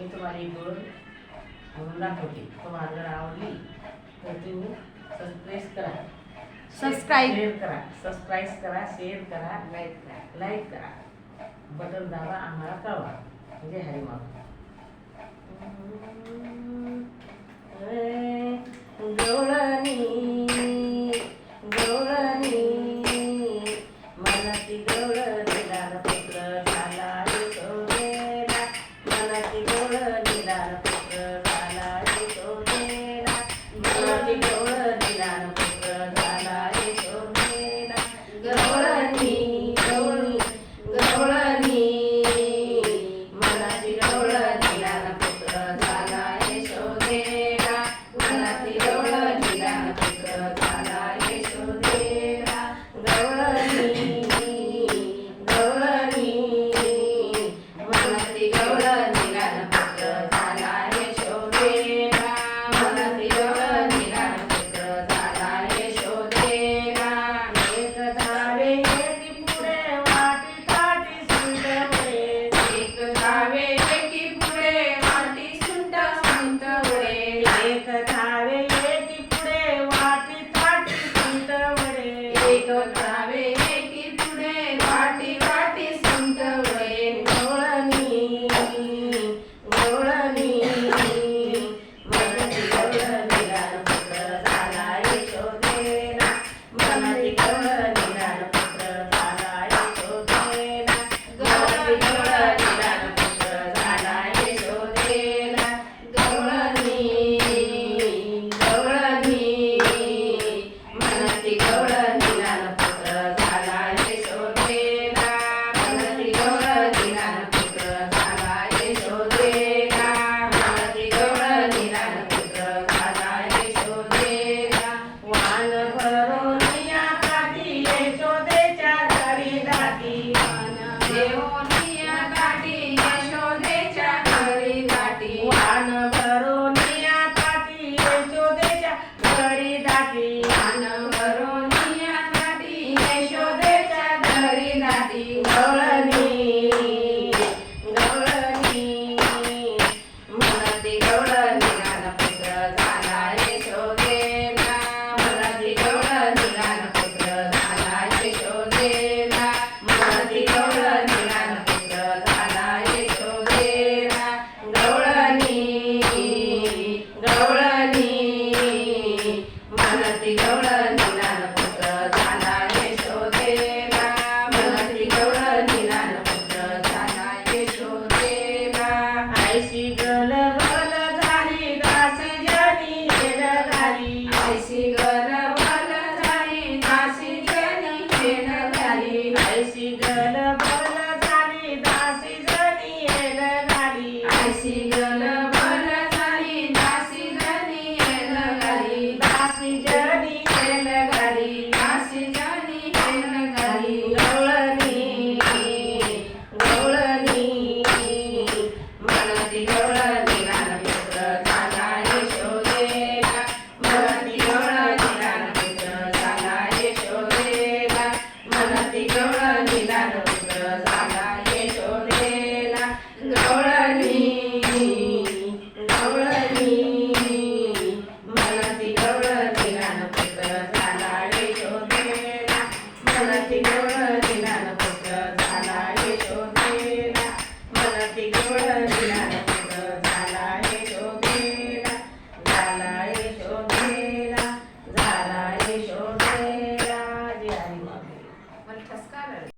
मी तुम्हाला एक दोन म्हणून दाखवते. तुम्हाला जर आवडली तर तुम्ही सबस्क्राईब करा. सबस्क्राईब. करा. सबस्क्राईब करा शेअर करा लाईक करा. लाईक करा. बटन दाबा आम्हाला कळवा. म्हणजे हरी माग गवळणी गवळणी मनाची पुत्र झाला रे भरून या ताटी यशोदेच्या घरी दाटी கடைசிகளவ Bernie.